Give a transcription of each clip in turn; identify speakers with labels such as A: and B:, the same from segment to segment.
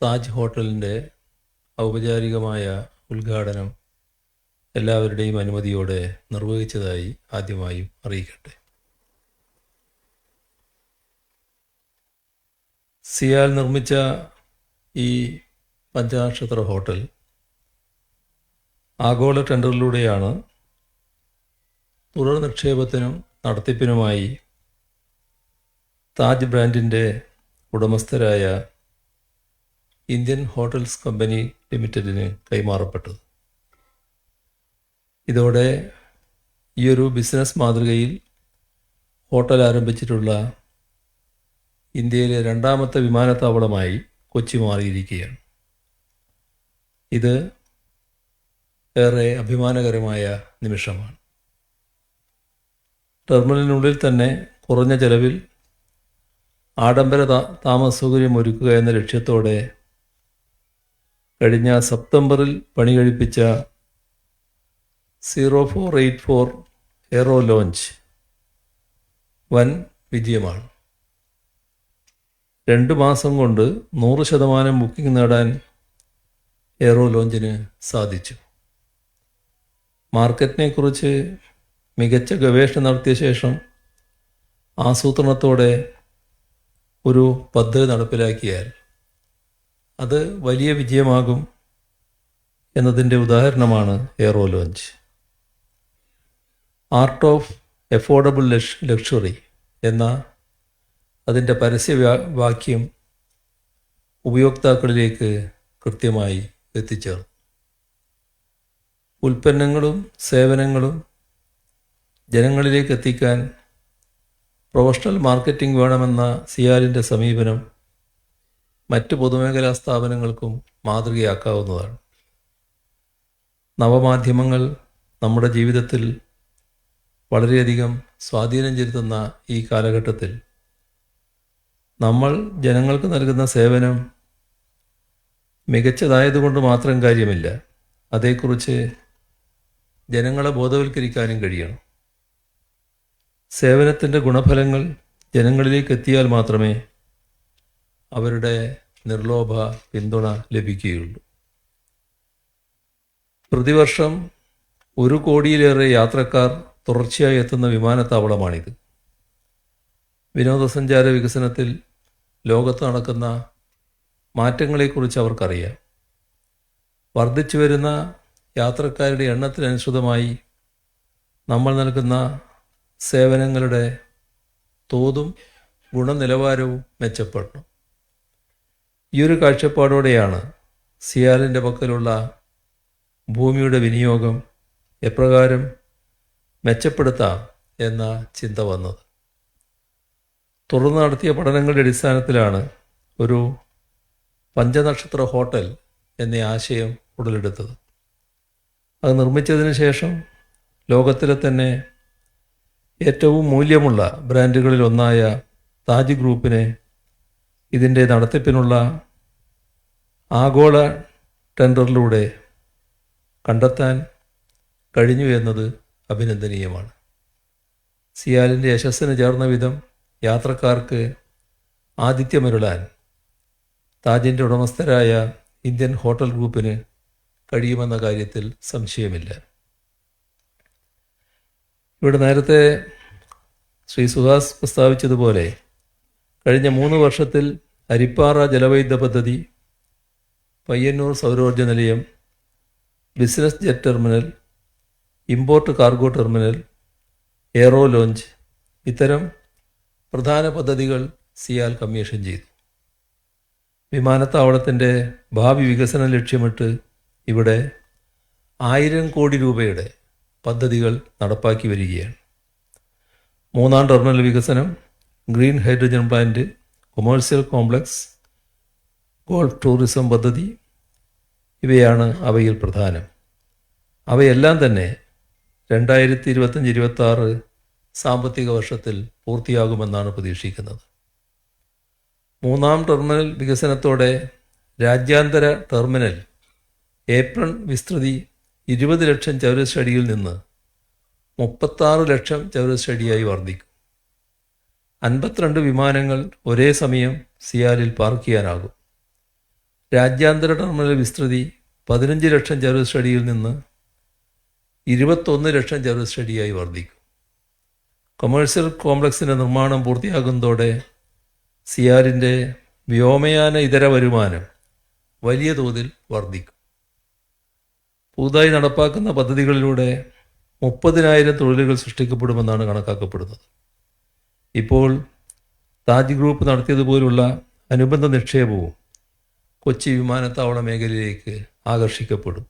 A: താജ് ഹോട്ടലിന്റെ ഔപചാരികമായ ഉദ്ഘാടനം എല്ലാവരുടെയും അനുമതിയോടെ നിർവഹിച്ചതായി ആദ്യമായും അറിയിക്കട്ടെ. സിയാൽ നിർമ്മിച്ച ഈ പഞ്ചനക്ഷത്ര ഹോട്ടൽ ആഗോള ടെൻഡറിലൂടെയാണ് തുടർ നിക്ഷേപത്തിനും നടത്തിപ്പിനുമായി താജ് ബ്രാൻഡിന്റെ ഉടമസ്ഥരായ ഇന്ത്യൻ ഹോട്ടൽസ് കമ്പനി ലിമിറ്റഡിന് കൈമാറപ്പെട്ടത്. ഇതോടെ ഈ ഒരു ബിസിനസ് മാതൃകയിൽ ഹോട്ടൽ ആരംഭിച്ചിട്ടുള്ള ഇന്ത്യയിലെ രണ്ടാമത്തെ വിമാനത്താവളമായി കൊച്ചി മാറിയിരിക്കുകയാണ്. ഇത് ഏറെ അഭിമാനകരമായ നിമിഷമാണ്. ടെർമിനലിനുള്ളിൽ തന്നെ കുറഞ്ഞ ചെലവിൽ ആഡംബര താമസ സൗകര്യം ഒരുക്കുക എന്ന ലക്ഷ്യത്തോടെ കഴിഞ്ഞ സെപ്റ്റംബറിൽ പണി കഴിപ്പിച്ച zero four eight four aero lounge വൻ വിജയമാണ്. രണ്ട് മാസം കൊണ്ട് നൂറ് ശതമാനം ബുക്കിംഗ് നേടാൻ എയറോ ലോഞ്ചിന് സാധിച്ചു. മാർക്കറ്റിനെക്കുറിച്ച് മികച്ച ഗവേഷണം നടത്തിയ ശേഷം ആസൂത്രണത്തോടെ ഒരു പദ്ധതി നടപ്പിലാക്കിയാൽ അത് വലിയ വിജയമാകും എന്നതിന്റെ ഉദാഹരണമാണ് aero lounge art of affordable lux luxury എന്ന അതിന്റെ പരസ്യ വാക്യം ഉപയോക്താക്കളിലേക്ക് കൃത്യമായി എത്തിച്ചേർന്നു. ഉൽപ്പന്നങ്ങളും സേവനങ്ങളും ജനങ്ങളിലേക്ക് എത്തിക്കാൻ പ്രൊഫഷണൽ മാർക്കറ്റിംഗ് വേണമെന്ന സിയാലിന്റെ സമീപനം മറ്റ് പൊതുമേഖലാ സ്ഥാപനങ്ങൾക്കും മാതൃകയാക്കാവുന്നതാണ്. നവമാധ്യമങ്ങൾ നമ്മുടെ ജീവിതത്തിൽ വളരെയധികം സ്വാധീനം ചെലുത്തുന്ന ഈ കാലഘട്ടത്തിൽ നമ്മൾ ജനങ്ങൾക്ക് നൽകുന്ന സേവനം മികച്ചതായതുകൊണ്ട് മാത്രം കാര്യമില്ല. അതേക്കുറിച്ച് ജനങ്ങളെ ബോധവൽക്കരിക്കാനും കഴിയണം. സേവനത്തിന്റെ ഗുണഫലങ്ങൾ ജനങ്ങളിലേക്ക് എത്തിയാൽ മാത്രമേ അവരുടെ നിർലോഭ പിന്തുണ ലഭിക്കുകയുള്ളൂ. പ്രതിവർഷം ഒരു കോടിയിലേറെ യാത്രക്കാർ തുടർച്ചയായി എത്തുന്ന വിമാനത്താവളമാണിത്. വിനോദസഞ്ചാര വികസനത്തിൽ ലോകത്ത് നടക്കുന്ന മാറ്റങ്ങളെക്കുറിച്ച് അവർക്കറിയാം. വർദ്ധിച്ചു വരുന്ന യാത്രക്കാരുടെ എണ്ണത്തിനനുസൃതമായി നമ്മൾ നൽകുന്ന സേവനങ്ങളുടെ തോതും ഗുണനിലവാരവും മെച്ചപ്പെടണം ഈ ഒരു കാഴ്ചപ്പാടോടെയാണ് സിയാലിന്റെ പക്കലുള്ള ഭൂമിയുടെ വിനിയോഗം എപ്രകാരം മെച്ചപ്പെടുത്താം എന്ന ചിന്ത വന്നത്. തുടർന്ന് നടത്തിയ പഠനങ്ങളുടെ അടിസ്ഥാനത്തിലാണ് ഒരു പഞ്ചനക്ഷത്ര ഹോട്ടൽ എന്ന ആശയം ഉടലെടുത്തത്. അത് നിർമ്മിച്ചതിന് ശേഷം ലോകത്തിലെ തന്നെ ഏറ്റവും മൂല്യമുള്ള ബ്രാൻഡുകളിൽ ഒന്നായ താജ് ഗ്രൂപ്പിനെ ഇതിന്റെ നടത്തിപ്പിനുള്ള ആഗോള ടെൻഡറിലൂടെ കണ്ടെത്താൻ കഴിഞ്ഞു എന്നത് അഭിനന്ദനീയമാണ്. സിയാലിന്റെ യശസ്സിന് ചേർന്ന വിധം യാത്രക്കാർക്ക് ആതിഥ്യമരുളാൻ താജിന്റെ ഉടമസ്ഥരായ ഇന്ത്യൻ ഹോട്ടൽ ഗ്രൂപ്പിന് കഴിയുമെന്ന കാര്യത്തിൽ സംശയമില്ല. ഇവിടെ നേരത്തെ ശ്രീ സുഹാസ് പ്രസ്താവിച്ചതുപോലെ കഴിഞ്ഞ മൂന്ന് വർഷത്തിൽ അരിപ്പാറ ജലവൈദ്യുത പദ്ധതി പയ്യന്നൂർ സൗരോർജ നിലയം business jet terminal import cargo terminal aero lounge ഇത്തരം പ്രധാന പദ്ധതികൾ സിയാൽ കമ്മീഷൻ ചെയ്തു. വിമാനത്താവളത്തിന്റെ ഭാവി വികസനം ലക്ഷ്യമിട്ട് ഇവിടെ ആയിരം കോടി രൂപയുടെ പദ്ധതികൾ നടപ്പാക്കി വരികയാണ്. മൂന്നാം ടെർമിനൽ വികസനം green hydrogen plant commercial complex golf tourism പദ്ധതി ഇവയാണ് അവയിൽ പ്രധാനം. അവയെല്ലാം തന്നെ രണ്ടായിരത്തി ഇരുപത്തഞ്ച് ഇരുപത്തി ആറ് സാമ്പത്തിക വർഷത്തിൽ പൂർത്തിയാകുമെന്നാണ് പ്രതീക്ഷിക്കുന്നത്. മൂന്നാം ടെർമിനൽ വികസനത്തോടെ രാജ്യാന്തര ടെർമിനൽ ഏപ്രൺ വിസ്തൃതി ഇരുപത് ലക്ഷം ചതുരശ്ര അടിയിൽ നിന്ന് മുപ്പത്താറ് ലക്ഷം ചതുരശ്ര അടിയായി വർദ്ധിക്കും. അൻപത്തിരണ്ട് വിമാനങ്ങൾ ഒരേ സമയം സിയാലിൽ പാർക്ക് ചെയ്യാനാകും. രാജ്യാന്തര ടെർമിനൽ വിസ്തൃതി പതിനഞ്ച് ലക്ഷം ചതുരശ്ര അടിയിൽ നിന്ന് ഇരുപത്തൊന്ന് ലക്ഷം ചതുരശ്ര അടിയായി വർദ്ധിക്കും. കൊമേഴ്സ്യൽ കോംപ്ലക്സിന്റെ നിർമ്മാണം പൂർത്തിയാകുന്നതോടെ സിയാറിന്റെ വ്യോമയാന ഇതര വരുമാനം വലിയ തോതിൽ വർദ്ധിക്കും. പുതുതായി നടപ്പാക്കുന്ന പദ്ധതികളിലൂടെ മുപ്പതിനായിരം തൊഴിലുകൾ സൃഷ്ടിക്കപ്പെടുമെന്നാണ് കണക്കാക്കപ്പെടുന്നത്. ഇപ്പോൾ താജ് ഗ്രൂപ്പ് നടത്തിയതുപോലുള്ള അനുബന്ധ നിക്ഷേപവും കൊച്ചി വിമാനത്താവള മേഖലയിലേക്ക് ആകർഷിക്കപ്പെടും.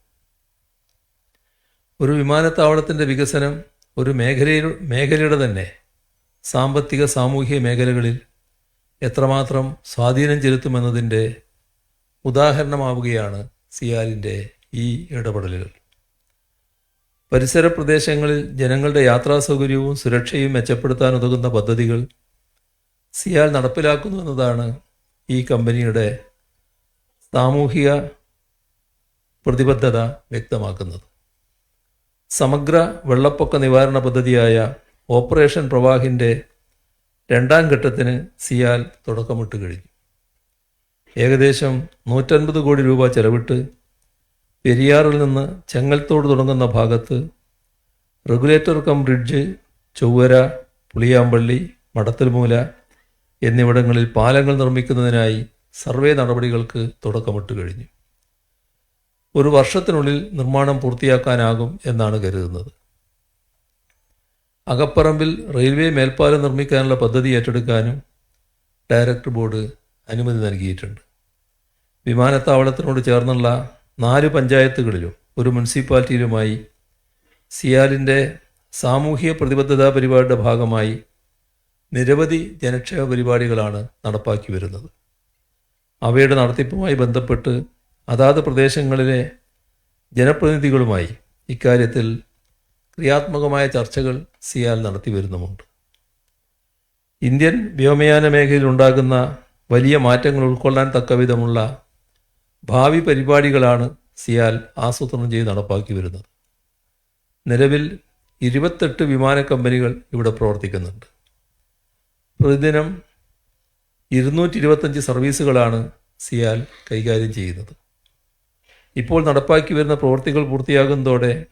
A: ഒരു വിമാനത്താവളത്തിന്റെ വികസനം ഒരു മേഖലയിൽ മേഖലയുടെ തന്നെ സാമ്പത്തിക സാമൂഹിക മേഖലകളിൽ എത്രമാത്രം സ്വാധീനം ചെലുത്തുമെന്നതിന്റെ ഉദാഹരണമാവുകയാണ് സിയാലിന്റെ ഈ ഇടപെടലുകൾ. പരിസര പ്രദേശങ്ങളിൽ ജനങ്ങളുടെ യാത്രാ സൗകര്യവും സുരക്ഷയും മെച്ചപ്പെടുത്താൻ ഉതകുന്ന പദ്ധതികൾ സിയാൽ നടപ്പിലാക്കുന്നു എന്നതാണ് ഈ കമ്പനിയുടെ സാമൂഹിക പ്രതിബദ്ധത വ്യക്തമാക്കുന്നത്. സമഗ്ര വെള്ളപ്പൊക്ക നിവാരണ പദ്ധതിയായ ഓപ്പറേഷൻ പ്രവാഹിന്റെ രണ്ടാം ഘട്ടത്തിന് സിയാൽ തുടക്കമിട്ട് കഴിഞ്ഞു. ഏകദേശം നൂറ്റൻപത് കോടി രൂപ ചെലവിട്ട് പെരിയാറിൽ നിന്ന് ചെങ്ങൽത്തോട് തുടങ്ങുന്ന ഭാഗത്ത് regulator cum bridge Chowara Puliyampilly Madathalmoola എന്നിവിടങ്ങളിൽ പാലങ്ങൾ നിർമ്മിക്കുന്നതിനായി സർവേ നടപടികൾക്ക് തുടക്കമിട്ട് കഴിഞ്ഞു. ഒരു വർഷത്തിനുള്ളിൽ നിർമ്മാണം പൂർത്തിയാക്കാനാകും എന്നാണ് കരുതുന്നത്. അകപ്പറമ്പിൽ റെയിൽവേ മേൽപ്പാലം നിർമ്മിക്കാനുള്ള പദ്ധതി ഏറ്റെടുക്കാനും ഡയറക്ടർ ബോർഡ് അനുമതി നൽകിയിട്ടുണ്ട്. വിമാനത്താവളത്തിനോട് ചേർന്നുള്ള നാല് പഞ്ചായത്തുകളിലും ഒരു മുനിസിപ്പാലിറ്റിയിലുമായി സിയാലിന്റെ സാമൂഹിക പ്രതിബദ്ധതാ പരിപാടിയുടെ ഭാഗമായി നിരവധി ജനക്ഷേമ പരിപാടികളാണ് നടപ്പാക്കി വരുന്നത്. അവയുടെ നടത്തിപ്പുമായി ബന്ധപ്പെട്ട് അതാത് പ്രദേശങ്ങളിലെ ജനപ്രതിനിധികളുമായി ഇക്കാര്യത്തിൽ ക്രിയാത്മകമായ ചർച്ചകൾ സിയാൽ നടത്തി വരുന്നുമുണ്ട്. ഇന്ത്യൻ വ്യോമയാന മേഖലയിൽ ഉണ്ടാകുന്ന വലിയ മാറ്റങ്ങൾ ഉൾക്കൊള്ളാൻ തക്കവിധമുള്ള ഭാവി പരിപാടികളാണ് സിയാൽ ആസൂത്രണം ചെയ്ത് നടപ്പാക്കി വരുന്നത്. നിലവിൽ ഇരുപത്തെട്ട് വിമാന കമ്പനികൾ ഇവിടെ പ്രവർത്തിക്കുന്നുണ്ട്. പ്രതിദിനം ഇരുന്നൂറ്റി ഇരുപത്തഞ്ച് സർവീസുകളാണ് സിയാൽ കൈകാര്യം ചെയ്യുന്നത്. ഇപ്പോൾ നടപ്പാക്കി വരുന്ന പ്രവൃത്തികൾ പൂർത്തിയാകുന്നതോടെ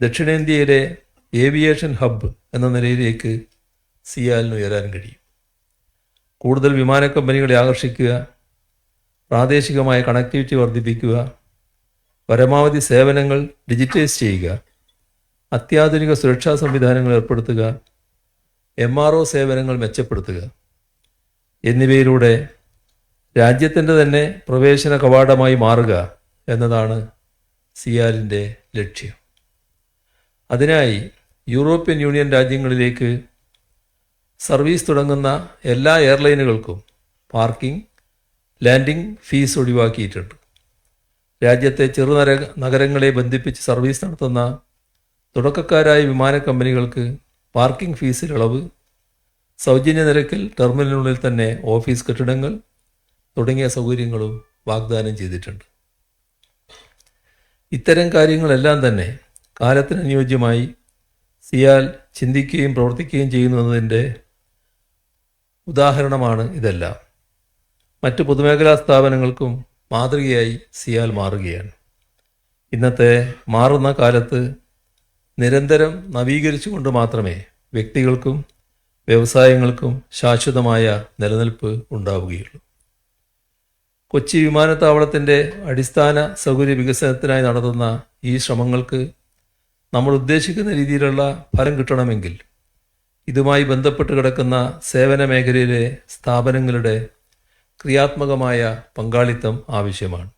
A: ദക്ഷിണേന്ത്യയിലെ ഏവിയേഷൻ ഹബ്ബ് എന്ന നിലയിലേക്ക് സിയാലിന് ഉയരാൻ കഴിയും. കൂടുതൽ വിമാന കമ്പനികളെ ആകർഷിക്കുക പ്രാദേശികമായ കണക്ടിവിറ്റി വർദ്ധിപ്പിക്കുക പരമാവധി സേവനങ്ങൾ ഡിജിറ്റൈസ് ചെയ്യുക അത്യാധുനിക സുരക്ഷാ സംവിധാനങ്ങൾ ഏർപ്പെടുത്തുക എം സേവനങ്ങൾ മെച്ചപ്പെടുത്തുക എന്നിവയിലൂടെ രാജ്യത്തിന്റെ തന്നെ പ്രവേശന കവാടമായി മാറുക എന്നതാണ് സിയാലിന്റെ ലക്ഷ്യം. അതിനായി യൂറോപ്യൻ യൂണിയൻ രാജ്യങ്ങളിലേക്ക് സർവീസ് തുടങ്ങുന്ന എല്ലാ എയർലൈനുകൾക്കും പാർക്കിംഗ് ലാൻഡിംഗ് ഫീസ് ഒഴിവാക്കിയിട്ടുണ്ട്. രാജ്യത്തെ ചെറുനര നഗരങ്ങളെ ബന്ധിപ്പിച്ച് സർവീസ് നടത്തുന്ന തുടക്കക്കാരായ വിമാന കമ്പനികൾക്ക് പാർക്കിംഗ് ഫീസിൽ ഇളവ് സൗജന്യ നിരക്കിൽ ടെർമിനലിനുള്ളിൽ തന്നെ ഓഫീസ് കെട്ടിടങ്ങൾ തുടങ്ങിയ സൗകര്യങ്ങളും വാഗ്ദാനം ചെയ്തിട്ടുണ്ട്. ഇത്തരം കാര്യങ്ങളെല്ലാം തന്നെ കാലത്തിനനുയോജ്യമായി സിയാൽ ചിന്തിക്കുകയും പ്രവർത്തിക്കുകയും ചെയ്യുന്നതിന്റെ ഉദാഹരണമാണ് ഇതെല്ലാം. മറ്റ് പൊതുമേഖലാ സ്ഥാപനങ്ങൾക്കും മാതൃകയായി സിയാൽ മാറുകയാണ്. ഇന്നത്തെ മാറുന്ന കാലത്ത് നിരന്തരം നവീകരിച്ചുകൊണ്ട് മാത്രമേ വ്യക്തികൾക്കും വ്യവസായങ്ങൾക്കും ശാശ്വതമായ നിലനിൽപ്പ് ഉണ്ടാവുകയുള്ളൂ. കൊച്ചി വിമാനത്താവളത്തിന്റെ അടിസ്ഥാന സൗകര്യ വികസനത്തിനായി നടത്തുന്ന ഈ ശ്രമങ്ങൾക്ക് നമ്മൾ ഉദ്ദേശിക്കുന്ന രീതിയിലുള്ള ഫലം കിട്ടണമെങ്കിൽ ഇതുമായി ബന്ധപ്പെട്ട് കിടക്കുന്ന സേവന മേഖലയിലെ സ്ഥാപനങ്ങളുടെ ക്രിയാത്മകമായ പങ്കാളിത്തം ആവശ്യമാണ്.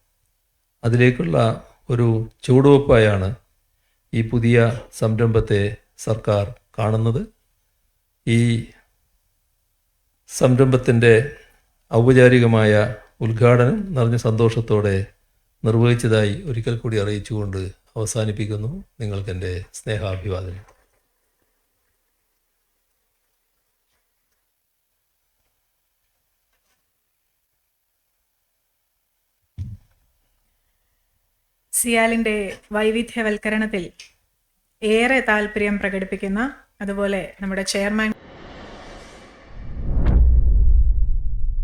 A: അതിലേക്കുള്ള ഒരു ചുവടുവയ്പായാണ് ഈ പുതിയ സംരംഭത്തെ സർക്കാർ കാണുന്നത്. ഈ സംരംഭത്തിന്റെ ഔപചാരികമായ ഉദ്ഘാടനം നിറഞ്ഞ സന്തോഷത്തോടെ നിർവഹിച്ചതായി ഒരിക്കൽ കൂടി അറിയിച്ചുകൊണ്ട് അവസാനിപ്പിക്കുന്നു നിങ്ങൾക്കെന്റെ സ്നേഹാഭിവാദനം.
B: സിയാലിന്റെ വൈവിധ്യവൽക്കരണത്തിൽ ഏറെ താല്പര്യം പ്രകടിപ്പിക്കുന്ന അതുപോലെ നമ്മുടെ ചെയർമാൻ